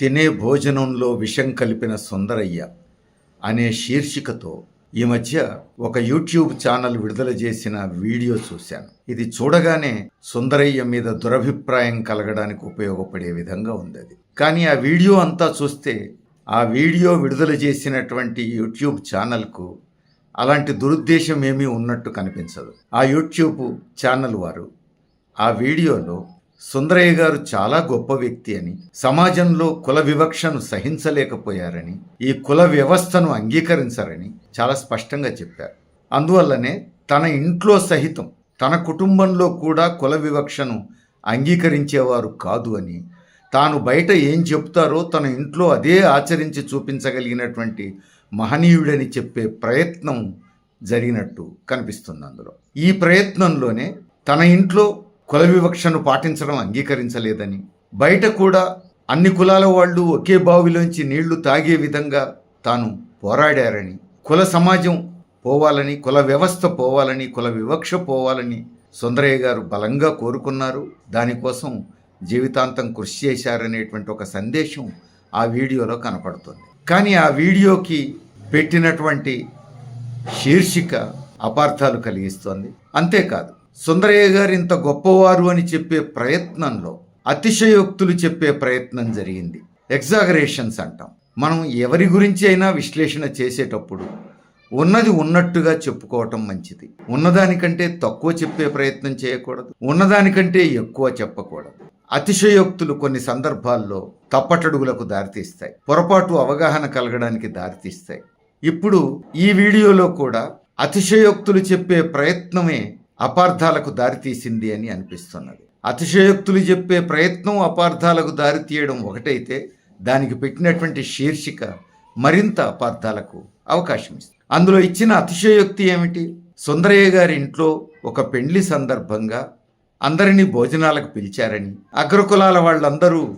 తినే భోజనంలో విషం కలిపిన సుందరయ్య అనే శీర్షికతో ఈ మధ్య ఒక యూట్యూబ్ ఛానల్ విడుదల చేసిన వీడియో చూశాను. ఇది చూడగానే సుందరయ్య మీద దురభిప్రాయం కలగడానికి ఉపయోగపడే విధంగా ఉంది అది. కానీ ఆ వీడియో అంతా చూస్తే ఆ వీడియో విడుదల చేసినటువంటి యూట్యూబ్ ఛానల్కు అలాంటి దురుద్దేశం ఏమీ ఉన్నట్టు కనిపించదు. ఆ యూట్యూబ్ ఛానల్ వారు ఆ వీడియోలో సుందరయ్య గారు చాలా గొప్ప వ్యక్తి అని సమాజంలో కుల వివక్షను సహించలేకపోయారని ఈ కుల వ్యవస్థను అంగీకరించరని చాలా స్పష్టంగా చెప్పారు. అందువల్లనే తన ఇంట్లో సహితం తన కుటుంబంలో కూడా కుల వివక్షను అంగీకరించేవారు కాదు అని తాను బయట ఏం చెప్తారో తన ఇంట్లో అదే ఆచరించి చూపించగలిగినటువంటి మహనీయుడని చెప్పే ప్రయత్నం జరిగినట్టు కనిపిస్తుంది అందులో. ఈ ప్రయత్నంలోనే తన ఇంట్లో కుల వివక్షను పాటించడం అంగీకరించలేదని. బయట కూడా అన్ని కులాల వాళ్ళు ఒకే బావిలోంచి నీళ్ళు తాగే విధంగా తాను పోరాడారని. కుల సమాజం పోవాలని కుల వ్యవస్థ పోవాలని కుల వివక్ష పోవాలని సుందరయ్య గారు బలంగా కోరుకున్నారు. దానికోసం జీవితాంతం కృషి చేశారనేటువంటి ఒక సందేశం ఆ వీడియోలో కనపడుతుంది. కానీ ఆ వీడియోకి పెట్టినటువంటి శీర్షిక అపార్థాలు కలిగిస్తోంది. అంతేకాదు సుందరయ్య గారు ఇంత గొప్పవారు అని చెప్పే ప్రయత్నంలో అతిశయోక్తులు చెప్పే ప్రయత్నం జరిగింది. ఎగ్జాగరేషన్స్ అంటాం. మనం ఎవరి గురించి అయినా విశ్లేషణ చేసేటప్పుడు ఉన్నది ఉన్నట్టుగా చెప్పుకోవటం మంచిది. ఉన్నదానికంటే తక్కువ చెప్పే ప్రయత్నం చేయకూడదు. ఉన్నదానికంటే ఎక్కువ చెప్పకూడదు. అతిశయోక్తులు కొన్ని సందర్భాల్లో తప్పటడుగులకు దారితీస్తాయి. పొరపాటు అవగాహన కలగడానికి దారితీస్తాయి. ఇప్పుడు ఈ వీడియోలో కూడా అతిశయోక్తులు చెప్పే ప్రయత్నమే అపార్థాలకు దారితీసింది అని అనిపిస్తున్నది. అతిశయోక్తులు చెప్పే ప్రయత్నం అపార్థాలకు దారితీయడం ఒకటైతే దానికి పెట్టినటువంటి శీర్షిక మరింత అపార్థాలకు అవకాశం ఇస్తుంది. అందులో ఇచ్చిన అతిశయోక్తి ఏమిటి? సుందరయ్య గారి ఇంట్లో ఒక పెండ్లి సందర్భంగా అందరినీ భోజనాలకు పిలిచారని అగ్రకులాల వాళ్ళందరూ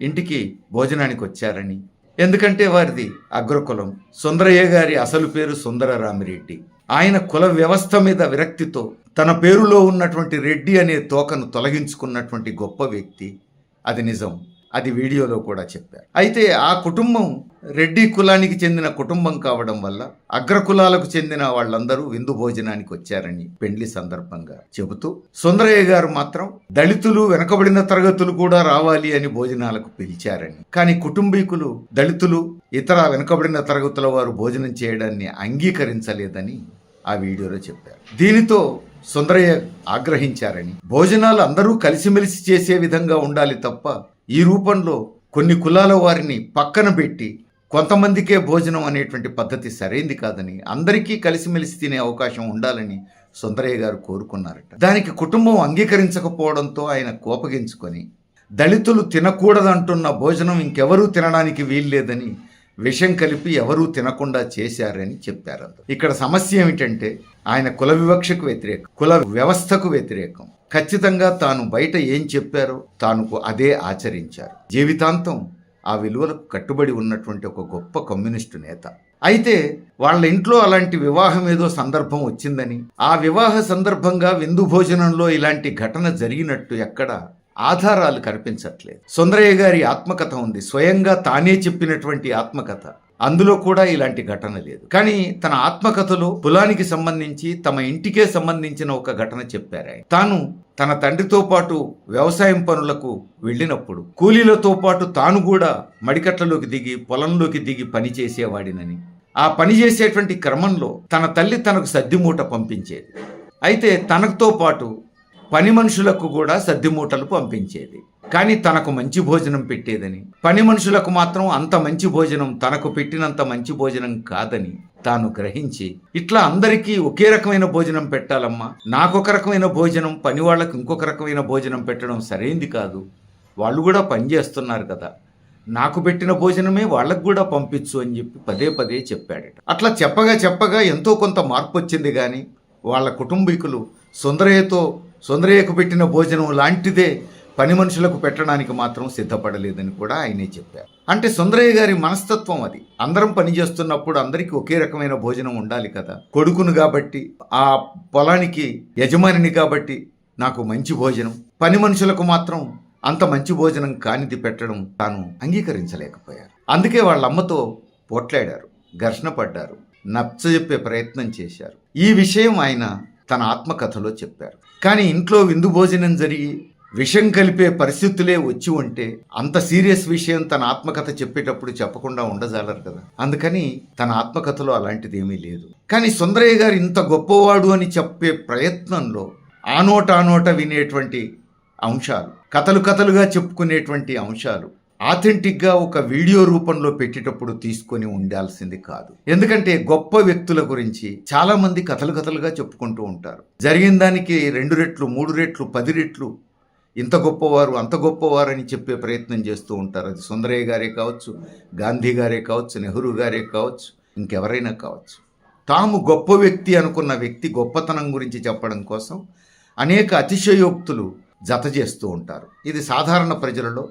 ఇంటికి భోజనానికి వచ్చారని. ఎందుకంటే వారిది అగ్రకులం. సుందరయ్య గారి అసలు పేరు సుందరరామిరెడ్డి. ఆయన కుల వ్యవస్థ మీద విరక్తితో తన పేరులో ఉన్నటువంటి రెడ్డి అనే తోకను తొలగించుకున్నటువంటి గొప్ప వ్యక్తి. అది నిజం. అది వీడియోలో కూడా చెప్పారు. అయితే ఆ కుటుంబం రెడ్డి కులానికి చెందిన కుటుంబం కావడం వల్ల అగ్రకులాలకు చెందిన వాళ్ళందరూ విందు భోజనానికి వచ్చారని పెండ్లి సందర్భంగా చెబుతూ సుందరయ్య గారు మాత్రం దళితులు వెనకబడిన తరగతులు కూడా రావాలి అని భోజనాలకు పిలిచారని. కానీ కుటుంబీకులు దళితులు ఇతర వెనకబడిన తరగతుల వారు భోజనం చేయడాన్ని అంగీకరించలేదని ఆ వీడియోలో చెప్పారు. దీనితో సుందరయ్య ఆగ్రహించారని భోజనాలు అందరూ కలిసిమెలిసి చేసే విధంగా ఉండాలి తప్ప ఈ రూపంలో కొన్ని కులాల వారిని పక్కన పెట్టి కొంతమందికే భోజనం అనేటువంటి పద్ధతి సరైంది కాదని అందరికీ కలిసిమెలిసి తినే అవకాశం ఉండాలని సుందరయ్య గారు కోరుకున్నారట. దానికి కుటుంబం అంగీకరించకపోవడంతో ఆయన కోపగించుకొని దళితులు తినకూడదంటున్న భోజనం ఇంకెవరూ తినడానికి వీల్లేదని విషం కలిపి ఎవరూ తినకుండా చేశారని చెప్పారు ఇక్కడ సమస్య ఏమిటంటే ఆయన కుల వివక్షకు వ్యతిరేకం కుల వ్యవస్థకు వ్యతిరేకం. ఖచ్చితంగా తాను బయట ఏం చెప్పారో తాను అదే ఆచరించారు. జీవితాంతం ఆ విలువలకు కట్టుబడి ఉన్నటువంటి ఒక గొప్ప కమ్యూనిస్టు నేత. అయితే వాళ్ళ ఇంట్లో అలాంటి వివాహం ఏదో సందర్భం వచ్చిందని ఆ వివాహ సందర్భంగా విందు భోజనంలో ఇలాంటి ఘటన జరిగినట్టు ఎక్కడ ఆధారాలు కనిపించట్లేదు. సుందరయ్య గారి ఆత్మకథ ఉంది. స్వయంగా తానే చెప్పినటువంటి ఆత్మకథ. అందులో కూడా ఇలాంటి ఘటన లేదు. కానీ తన ఆత్మకథలో కులానికి సంబంధించి తమ ఇంటికే సంబంధించిన ఒక ఘటన చెప్పారు తాను తన తండ్రితో పాటు వ్యవసాయం పనులకు వెళ్ళినప్పుడు కూలీలతో పాటు తాను కూడా మడికట్లలోకి దిగి పొలంలోకి దిగి పని చేసేవాడినని. ఆ పని చేసేటువంటి క్రమంలో తన తల్లి తనకు సద్దిమూట పంపించేది. అయితే తనతో పాటు పని మనుషులకు కూడా సద్దిమూటలు పంపించేది. కానీ తనకు మంచి భోజనం పెట్టేదని పని మనుషులకు మాత్రం అంత మంచి భోజనం తనకు పెట్టినంత మంచి భోజనం కాదని తాను గ్రహించి ఇట్లా అందరికీ ఒకే రకమైన భోజనం పెట్టాలమ్మా. నాకొక రకమైన భోజనం పని వాళ్ళకు ఇంకొక రకమైన భోజనం పెట్టడం సరైంది కాదు. వాళ్ళు కూడా పని చేస్తున్నారు కదా. నాకు పెట్టిన భోజనమే వాళ్ళకు కూడా పంపించు అని చెప్పి పదే పదే చెప్పాడట. అట్లా చెప్పగా చెప్పగా ఎంతో కొంత మార్పు వచ్చింది కానీ వాళ్ళ కుటుంబీకులు సుందరయ్యతో సుందరయ్యకు పెట్టిన భోజనం లాంటిదే పని మనుషులకు పెట్టడానికి మాత్రం సిద్ధపడలేదని కూడా ఆయనే చెప్పారు. అంటే సుందరయ్య గారి మనస్తత్వం అది. అందరం పని చేస్తున్నప్పుడు అందరికీ ఒకే రకమైన భోజనం ఉండాలి కదా. కొడుకును కాబట్టి ఆ పొలానికి యజమానిని కాబట్టి నాకు మంచి భోజనం. పని మనుషులకు మాత్రం అంత మంచి భోజనం కానిది పెట్టడం తాను అంగీకరించలేకపోయారు. అందుకే వాళ్ళ అమ్మతో పోట్లాడారు ఘర్షణ పడ్డారు నచ్చజెప్పే ప్రయత్నం చేశారు. ఈ విషయం ఆయన తన ఆత్మకథలో చెప్పారు. కానీ ఇంట్లో విందు భోజనం జరిగి విషం కలిపే పరిస్థితులే వచ్చి ఉంటే అంత సీరియస్ విషయం తన ఆత్మకథ చెప్పేటప్పుడు చెప్పకుండా ఉండజాలరు కదా. అందుకని తన ఆత్మకథలో అలాంటిది ఏమీ లేదు. కానీ సుందరయ్య గారు ఇంత గొప్పవాడు అని చెప్పే ప్రయత్నంలో ఆనోట ఆనోట వినేటువంటి అంశాలు కథలు కథలుగా చెప్పుకునేటువంటి అంశాలు ఆథెంటిక్గా ఒక వీడియో రూపంలో పెట్టేటప్పుడు తీసుకొని ఉండాల్సింది కాదు. ఎందుకంటే గొప్ప వ్యక్తుల గురించి చాలా మంది కథలు కథలుగా చెప్పుకుంటూ ఉంటారు. జరిగిన దానికి రెండు రెట్లు మూడు రెట్లు పది రెట్లు ఇంత గొప్పవారు అంత గొప్పవారని చెప్పే ప్రయత్నం చేస్తూ ఉంటారు. అది సుందరయ్య గారే కావచ్చు గాంధీ గారే కావచ్చు నెహ్రూ గారే కావచ్చు ఇంకెవరైనా కావచ్చు. తాము గొప్ప వ్యక్తి అనుకున్న వ్యక్తి గొప్పతనం గురించి చెప్పడం కోసం అనేక అతిశయోక్తులు జత చేస్తూ ఉంటారు. ఇది సాధారణ ప్రజలలో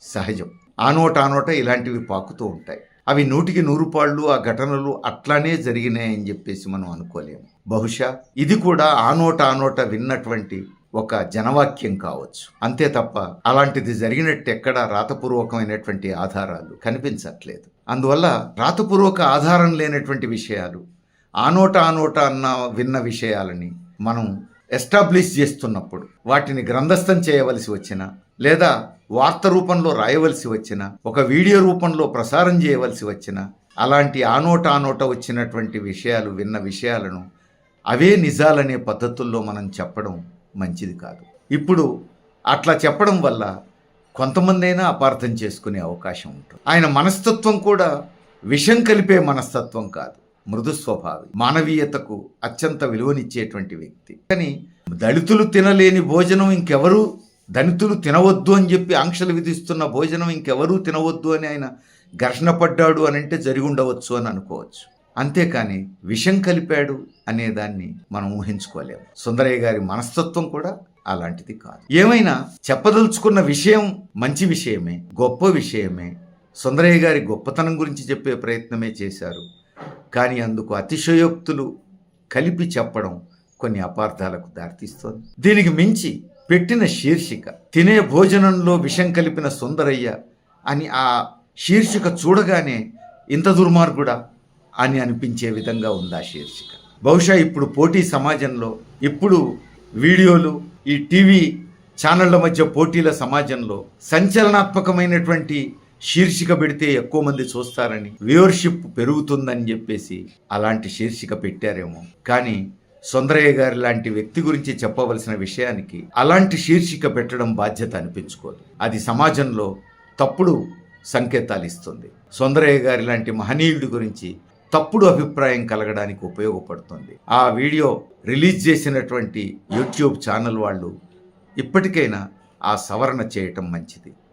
సహజం. ఆనోటానోట ఇలాంటివి పాకుతూ ఉంటాయి. అవి నూటికి నూరు పాళ్ళు ఆ ఘటనలు అట్లానే జరిగినాయని చెప్పేసి మనం అనుకోలేము. బహుశా ఇది కూడా ఆనోట ఆనోట విన్నటువంటి ఒక జనవాక్యం కావచ్చు. అంతే తప్ప అలాంటిది జరిగినట్టు ఎక్కడ రాతపూర్వకమైనటువంటి ఆధారాలు కనిపించట్లేదు. అందువల్ల రాతపూర్వక ఆధారం లేనటువంటి విషయాలు ఆనోట ఆనోట అన్న విన్న విషయాలని మనం ఎస్టాబ్లిష్ చేస్తున్నప్పుడు వాటిని గ్రంథస్థం చేయవలసి వచ్చిన లేదా వార్త రూపంలో రాయవలసి వచ్చిన ఒక వీడియో రూపంలో ప్రసారం చేయవలసి వచ్చిన అలాంటి ఆనోట ఆనోట వచ్చినటువంటి విషయాలు విన్న విషయాలను అవే నిజాలనే పద్ధతుల్లో మనం చెప్పడం మంచిది కాదు. ఇప్పుడు అట్లా చెప్పడం వల్ల కొంతమందైనా అపార్థం చేసుకునే అవకాశం ఉంటుంది. ఆయన మనస్తత్వం కూడా విషం కలిపే మనస్తత్వం కాదు మృదు స్వభావి. మానవీయతకు అత్యంత విలువనిచ్చేటువంటి వ్యక్తి. కానీ దళితులు తినలేని భోజనం ఇంకెవరు దళితులు తినవద్దు అని చెప్పి ఆంక్షలు విధిస్తున్న భోజనం ఇంకెవరూ తినవద్దు అని ఆయన ఘర్షణ పడ్డాడు అని అంటే జరిగి ఉండవచ్చు అని అనుకోవచ్చు. అంతేకాని విషం కలిపాడు అనే దాన్ని మనం ఊహించుకోలేము. సుందరయ్య గారి మనస్తత్వం కూడా అలాంటిది కాదు. ఏమైనా చెప్పదలుచుకున్న విషయం మంచి విషయమే గొప్ప విషయమే సుందరయ్య గారి గొప్పతనం గురించి చెప్పే ప్రయత్నమే చేశారు. కానీ అందుకు అతిశయోక్తులు కలిపి చెప్పడం కొన్ని అపార్థాలకు దారితీస్తోంది. దీనికి మించి పెట్టిన శీర్షిక తినే భోజనంలో విషం కలిపిన సుందరయ్య అని ఆ శీర్షిక చూడగానే ఇంత దుర్మార్గుడా అని అనిపించే విధంగా ఉంది ఆ శీర్షిక. బహుశా ఇప్పుడు పోటీ సమాజంలో ఇప్పుడు వీడియోలు ఈ టీవీ ఛానళ్ళ మధ్య పోటీల సమాజంలో సంచలనాత్మకమైనటువంటి శీర్షిక పెడితే ఎక్కువ మంది చూస్తారని వ్యూవర్షిప్ పెరుగుతుందని చెప్పేసి అలాంటి శీర్షిక పెట్టారేమో. కానీ సుందరయ్య గారి లాంటి వ్యక్తి గురించి చెప్పవలసిన విషయానికి అలాంటి శీర్షిక పెట్టడం బాధ్యత అనిపించుకోదు. అది సమాజంలో తప్పుడు సంకేతాలు ఇస్తుంది. సుందరయ్య గారి లాంటి మహనీయుడి గురించి తప్పుడు అభిప్రాయం కలగడానికి ఉపయోగపడుతుంది. ఆ వీడియో రిలీజ్ చేసినటువంటి యూట్యూబ్ ఛానల్ వాళ్ళు ఇప్పటికైనా ఆ సవరణ చేయటం మంచిది.